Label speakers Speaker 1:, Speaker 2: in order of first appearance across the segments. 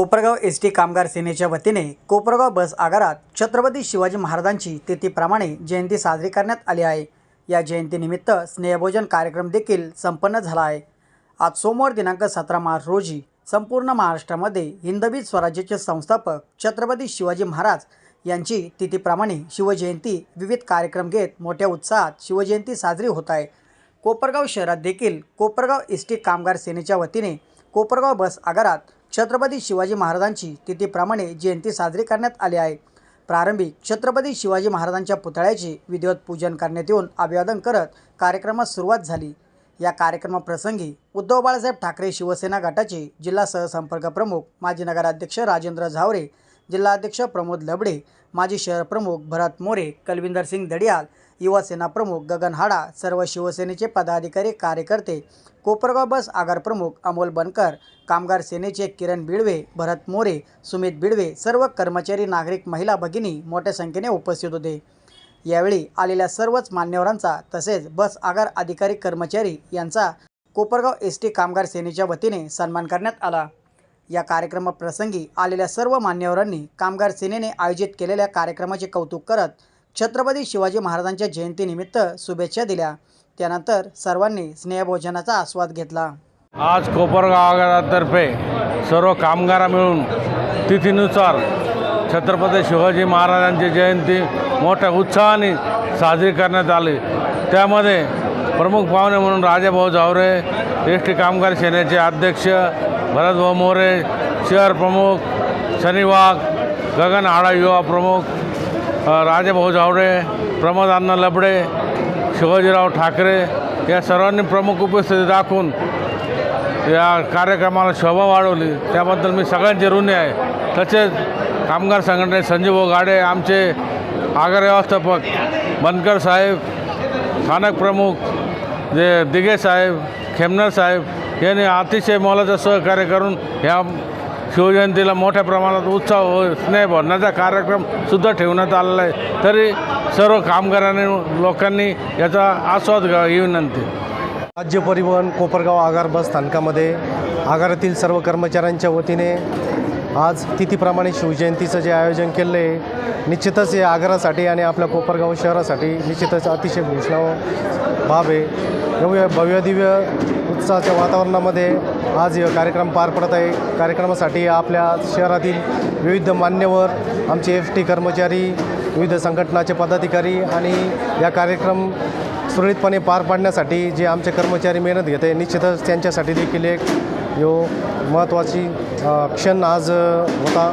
Speaker 1: Kopargaon S T कामगार सेनेच्या वतीने कोपरगाव बस आगारात छत्रपती शिवाजी महाराजांची तिथीप्रमाणे जयंती साजरी करण्यात आली आहे. या जयंतीनिमित्त स्नेहभोजन कार्यक्रम देखील संपन्न झाला आहे. आज सोमवार दिनांक सतरा मार्च रोजी संपूर्ण महाराष्ट्रामध्ये हिंदवी स्वराज्याचे संस्थापक छत्रपती शिवाजी महाराज यांची तिथीप्रमाणे शिवजयंती विविध कार्यक्रम घेत मोठ्या उत्साहात शिवजयंती साजरी होत आहे. कोपरगाव शहरात देखील कोपरगाव एस टी कामगार सेनेच्या वतीने कोपरगाव बस आगारात छत्रपती शिवाजी महाराजांची तिथीप्रमाणे जयंती साजरी करण्यात आली आहे. प्रारंभी छत्रपती शिवाजी महाराजांच्या पुतळ्याचे विधिवत पूजन करण्यात येऊन अभिवादन करत कार्यक्रमास सुरुवात झाली. या कार्यक्रमाप्रसंगी उद्धव बाळासाहेब ठाकरे शिवसेना गटाचे जिल्हा सहसंपर्क प्रमुख माजी नगराध्यक्ष राजेंद्र झावरे जिल्हाध्यक्ष प्रमोद लबडे माजी शहर प्रमुख भरत मोरे कलविंदर सिंग दडियाल युवासेना प्रमुख गगन हाडा सर्व शिवसेनेचे पदाधिकारी कार्यकर्ते कोपरगाव बस आगार प्रमुख अमोल बनकर कामगार सेनेचे किरण बिडवे भरत मोरे सुमित बिडवे सर्व कर्मचारी नागरिक महिला भगिनी मोठ्या संख्येने उपस्थित होते. यावेळी आलेल्या सर्वच मान्यवरांचा तसेच बस आगार अधिकारी कर्मचारी यांचा कोपरगाव एस टी कामगार सेनेच्या वतीने सन्मान करण्यात आला. या कार्यक्रमाप्रसंगी आलेल्या सर्व मान्यवरांनी कामगार सेनेने आयोजित केलेल्या कार्यक्रमाचे कौतुक करत छत्रपती शिवाजी महाराजांच्या जयंतीनिमित्त शुभेच्छा दिल्या. त्यानंतर सर्वांनी स्नेहभोजनाचा आस्वाद घेतला.
Speaker 2: आज कोपरगावातर्फे सर्व कामगार मिळून तिथीनुसार छत्रपती शिवाजी महाराजांची जयंती मोठ्या उत्साहाने साजरी करण्यात आली. त्यामध्ये प्रमुख पाहुणे म्हणून राजाभाऊ जावरे एस टी कामगार सेनेचे अध्यक्ष भरतभाऊ मोरे शहर प्रमुख शनी वाघ गगन आडा युवा प्रमुख राजेभाऊ जावडे प्रमोद अण्णा लबडे शिवाजीराव ठाकरे या सर्वांनी प्रमुख उपस्थिती दाखवून या कार्यक्रमाला शोभा वाढवली. त्याबद्दल मी सगळ्यांचे ऋणी आहे. तसेच कामगार संघटने संजीव गाडे आमचे आगार व्यवस्थापक बनकर साहेब स्थानक प्रमुख जे दिगे साहेब खेमनर साहेब यांनी अतिशय मोलाचं सहकार्य करून ह्या शिवजयंतीला मोठ्या प्रमाणात उत्साह व स्नेह भरण्याचा कार्यक्रमसुद्धा ठेवण्यात आलेला आहे. तरी सर्व कामगारांनी लोकांनी याचा आस्वाद घ्यावा ही विनंती.
Speaker 3: राज्य परिवहन कोपरगाव आगार बस स्थानकामध्ये आगारातील सर्व कर्मचाऱ्यांच्या वतीने आज तिथीप्रमाणे शिवजयंतीचं जे आयोजन केलं आहे निश्चितच हे आगारासाठी आणि आपल्या कोपरगाव शहरासाठी निश्चितच अतिशय घोषणा बाब आहे एवढ्या भव्य दिव्य उत्साहाच्या वातावरणामध्ये आज कार्यक्रम पार पडत आहे. कार्यक्रमासाठी आपल्या शहरातील विविध मान्यवर आमचे एफ टी कर्मचारी विविध संघटनाचे पदाधिकारी आणि या कार्यक्रम सुरळीतपणे पार पाडण्यासाठी जे आमचे कर्मचारी मेहनत घेत आहे निश्चितच त्यांच्यासाठी देखील एक यो महत्त्वाची क्षण आज होता.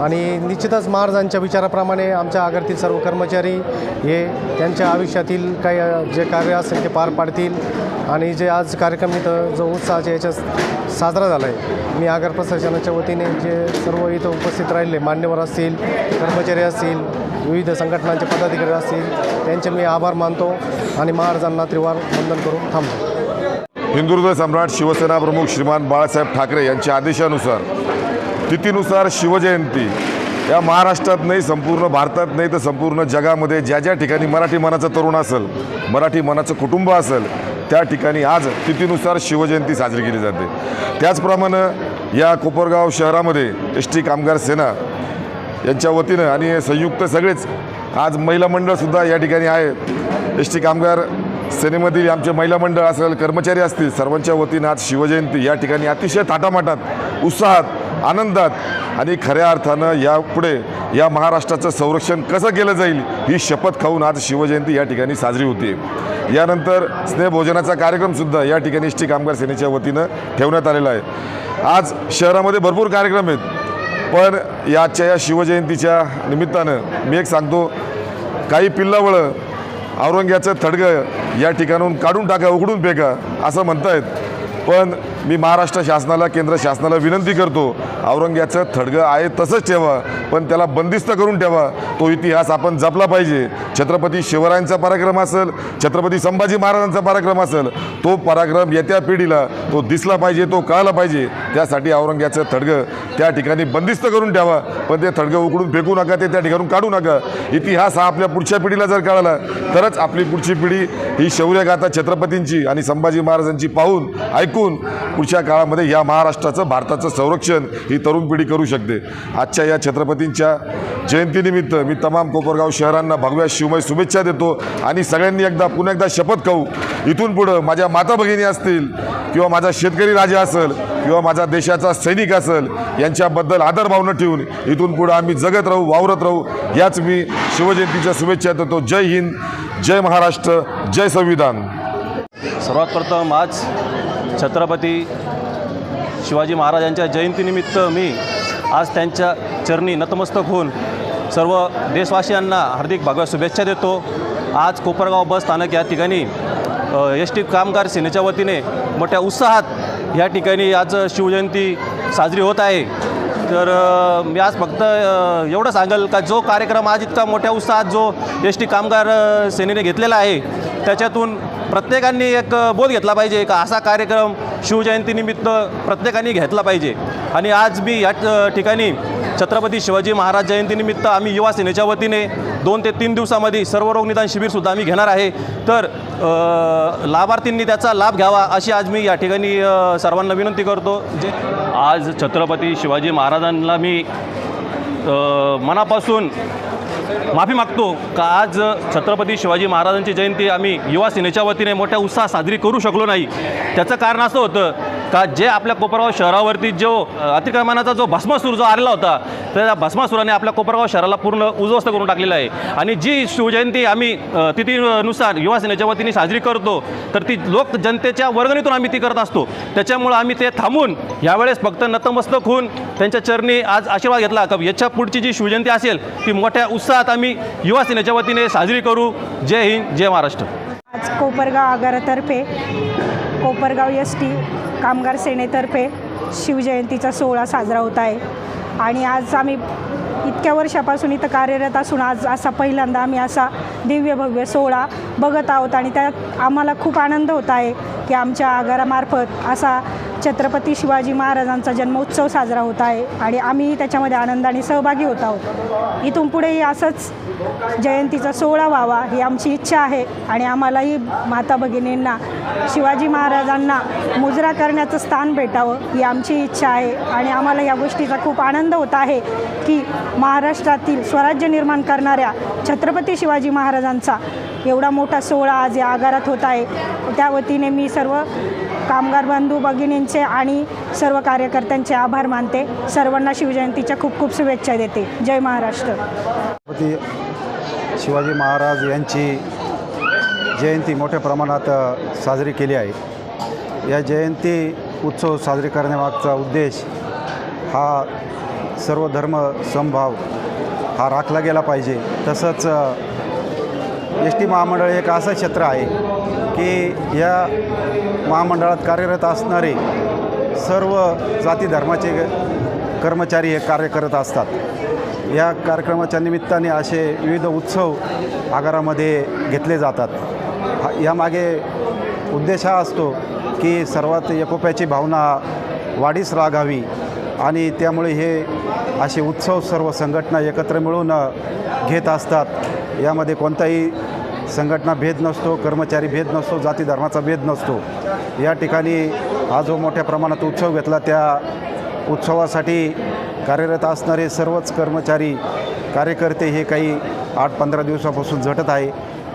Speaker 3: आणि निश्चितच महाराजांच्या विचाराप्रमाणे आमच्या आगरतील सर्व कर्मचारी हे त्यांच्या आयुष्यातील काही जे कार्य असेल ते पार पाडतील. आणि जे आज कार्यक्रम इथं जो उत्साहाच्या याच्यात साजरा झाला आहे मी आगर प्रशासनाच्या वतीने जे सर्व इथं उपस्थित राहिले मान्यवर असतील कर्मचारी असतील विविध संघटनांचे पदाधिकारी असतील त्यांचे मी आभार मानतो आणि महाराजांना त्रिवार वंदन करून थांबतो.
Speaker 4: हिंदुहृदय सम्राट शिवसेना प्रमुख श्रीमान बाळासाहेब ठाकरे यांच्या आदेशानुसार तिथीनुसार शिवजयंती. या महाराष्ट्रात नाही संपूर्ण भारतात नाही तर संपूर्ण जगामध्ये ज्या ज्या ठिकाणी मराठी मनाचं तरुण असेल मराठी मनाचं कुटुंब असेल त्या ठिकाणी आज तिथीनुसार शिवजयंती साजरी केली जाते. त्याचप्रमाणे या कोपरगाव शहरामध्ये एस टी कामगार सेना यांच्या वतीनं आणि संयुक्त सगळेच आज महिला मंडळसुद्धा या ठिकाणी आहे एस टी कामगार सेनेमधील आमचे महिला मंडळ असेल कर्मचारी असतील सर्वांच्या वतीनं आज शिवजयंती. या ठिकाणी अतिशय थाटामाटात उत्साहात आनंदात आणि खऱ्या अर्थानं यापुढे या महाराष्ट्राचं संरक्षण कसं केलं जाईल ही शपथ खाऊन आज शिवजयंती या ठिकाणी साजरी होते. यानंतर स्नेहभोजनाचा कार्यक्रमसुद्धा या ठिकाणी इष्टी कामगार सेनेच्या वतीनं ठेवण्यात आलेला आहे. आज शहरामध्ये भरपूर कार्यक्रम आहेत. पण याच्या या शिवजयंतीच्या निमित्तानं मी एक सांगतो काही पिल्लावळं औरंग्याचं थडगं या ठिकाणून काढून टाका उघडून फेका असं म्हणतायत. पण मी महाराष्ट्र शासनाला केंद्र शासनाला विनंती करतो. औरंग्याचं थडगं आहे तसंच ठेवा पण त्याला बंदिस्त करून ठेवा. तो इतिहास आपण जपला पाहिजे. छत्रपती शिवरायांचा पराक्रम असेल छत्रपती संभाजी महाराजांचा पराक्रम असेल तो पराक्रम येत्या पिढीला तो दिसला पाहिजे तो कळाला पाहिजे. त्यासाठी औरंग्याचं थडगं त्या ठिकाणी बंदिस्त करून ठेवा पण ते थडगं उकडून फेकू नका ते त्या ठिकाणून काढू नका. इतिहास हा आपल्या पुढच्या पिढीला जर कळाला तरच आपली पुढची पिढी ही शौर्यगाथा छत्रपतींची आणि संभाजी महाराजांची पाहून ऐकून पुढच्या काळामध्ये या महाराष्ट्राचं भारताचं संरक्षण ही तरुण पिढी करू शकते. आजच्या या छत्रपतींच्या जयंतीनिमित्त मी तमाम कोपरगाव शहरांना भगव्या शिवमय शुभेच्छा देतो आणि सगळ्यांनी एकदा पुन्हा एकदा शपथ खाऊ. इथून पुढं माझ्या माता भगिनी असतील किंवा माझा शेतकरी राजा असेल किंवा माझा देशाचा सैनिक असेल यांच्याबद्दल आदरभावनं ठेवून इथून पुढं आम्ही जगत राहू वावरत राहू याच मी शिवजयंतीच्या शुभेच्छा देतो. जय हिंद जय महाराष्ट्र जय संविधान.
Speaker 5: सर्वात प्रथम आज छत्रपती शिवाजी महाराजांच्या जयंतीनिमित्त मी आज त्यांच्या चरणी नतमस्तक होऊन सर्व देशवासियांना हार्दिक भगव्या शुभेच्छा देतो. आज कोपरगाव बस स्थानक या ठिकाणी एस टी कामगार सेनेच्या वतीने मोठ्या उत्साहात या ठिकाणी आज शिवजयंती साजरी होत आहे. तर मी आज फक्त एवढं सांगेल का जो कार्यक्रम आज इतका मोठ्या उत्साहात जो एस टी कामगार सेनेने घेतलेला आहे त्याच्यातून प्रत्येकाने एक बोध घेतला पाहिजे का असा कार्यक्रम शिवजयंतीनिमित्त प्रत्येकाने घेतला पाहिजे. आणि आज मी या ठिकाणी छत्रपती शिवाजी महाराज जयंतीनिमित्त आम्ही युवा सेनेच्या वतीने दोन ते तीन दिवसामध्ये सर्व रोगनिदान शिबिरसुद्धा आम्ही घेणार आहे. तर लाभार्थींनी त्याचा लाभ घ्यावा अशी आज मी या ठिकाणी सर्वांना विनंती करतो. जे आज छत्रपती शिवाजी महाराजांना मी मनापासून माफी मागतो का आज छत्रपती शिवाजी महाराजांची जयंती आम्ही युवा सेनेच्या वतीने मोठ्या उत्साहात साजरी करू शकलो नाही. त्याचं कारण असं होतं का जे आपल्या कोपरगाव शहरावरती जो अतिक्रमणाचा जो भस्मासूर जो आलेला होता तर त्या भस्मासुराने आपल्या कोपरगाव शहराला पूर्ण उद्ध्वस्त करून टाकलेला आहे. आणि जी शिवजयंती आम्ही तिथीनुसार युवा सेनेच्या वतीने साजरी करतो तर ती लोक जनतेच्या वर्गणीतून आम्ही ती करत असतो. त्याच्यामुळं आम्ही ते थांबून यावेळेस फक्त नतमस्तक होऊन त्यांच्या चरणी आज आशीर्वाद घेतला. का याच्या पुढची जी शिवजयंती असेल ती मोठ्या उत्साहात आम्ही युवा सेनेच्या वतीने साजरी करू. जय हिंद जय महाराष्ट्र.
Speaker 6: आज कोपरगाव आगारातर्फे कोपरगाव एस टी कामगार सेनेतर्फे शिवजयंतीचा सोहळा साजरा होत आहे. आणि आज आम्ही इतक्या वर्षापासून इथं कार्यरत असून आज असा पहिल्यांदा आम्ही असा दिव्य भव्य सोहळा बघत आहोत. आणि त्यात आम्हाला खूप आनंद होत आहे की आमच्या आगारामार्फत असा छत्रपती शिवाजी महाराजांचा जन्मोत्सव साजरा होत आहे आणि आम्ही त्याच्यामध्ये आनंदाने सहभागी होत आहोत. इथून पुढेही असंच जयंतीचा सोहळा व्हावा ही आमची इच्छा आहे आणि आम्हालाही माता भगिनींना शिवाजी महाराजांना मुजरा करण्याचं स्थान भेटावं ही आमची इच्छा आहे आणि आम्हाला या गोष्टीचा खूप आनंद होत आहे की महाराष्ट्रातील स्वराज्य निर्माण करणाऱ्या छत्रपती शिवाजी महाराजांचा एवढा मोठा सोहळा आज या आगारात होत आहे. त्या वतीने मी सर्व कामगार बंधू भगिनींचे आणि सर्व कार्यकर्त्यांचे आभार मानते. सर्वांना शिवजयंतीच्या खूप खूप शुभेच्छा देते. जय महाराष्ट्र.
Speaker 7: शिवाजी महाराज यांची जयंती मोठ्या प्रमाणात साजरी केली आहे. या जयंती उत्सव साजरी करण्यामागचा उद्देश हा सर्व धर्म समभाव हा राखला गेला पाहिजे. तसंच एस टी महामंडळ एक असं क्षेत्र आहे की या महामंडळात कार्यरत असणारे सर्व जाती धर्माचे कर्मचारी हे कार्य करत असतात. या कार्यक्रमाच्या निमित्ताने असे विविध उत्सव आगारामध्ये घेतले जातात. हा यामागे उद्देश हा असतो की सर्वात एकोप्याची भावना वाढीस लागावी आणि त्यामुळे हे असे उत्सव सर्व संघटना एकत्र मिळून घेत असतात. यामध्ये कोणताही संघटना भेद नसतो कर्मचारी भेद नसतो जाती धर्माचा भेद नसतो. या ठिकाणी हा जो मोठ्या प्रमाणात उत्सव घेतला त्या उत्सवासाठी कार्यरत असणारे सर्वच कर्मचारी कार्यकर्ते हे काही आठ पंधरा दिवसापासून झटत आहे.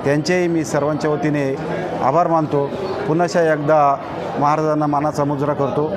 Speaker 7: त्यांचेही मी सर्वांच्या वतीने आभार मानतो. पुन्हाशा एकदा महाराजांना मानाचा मुजरा करतो.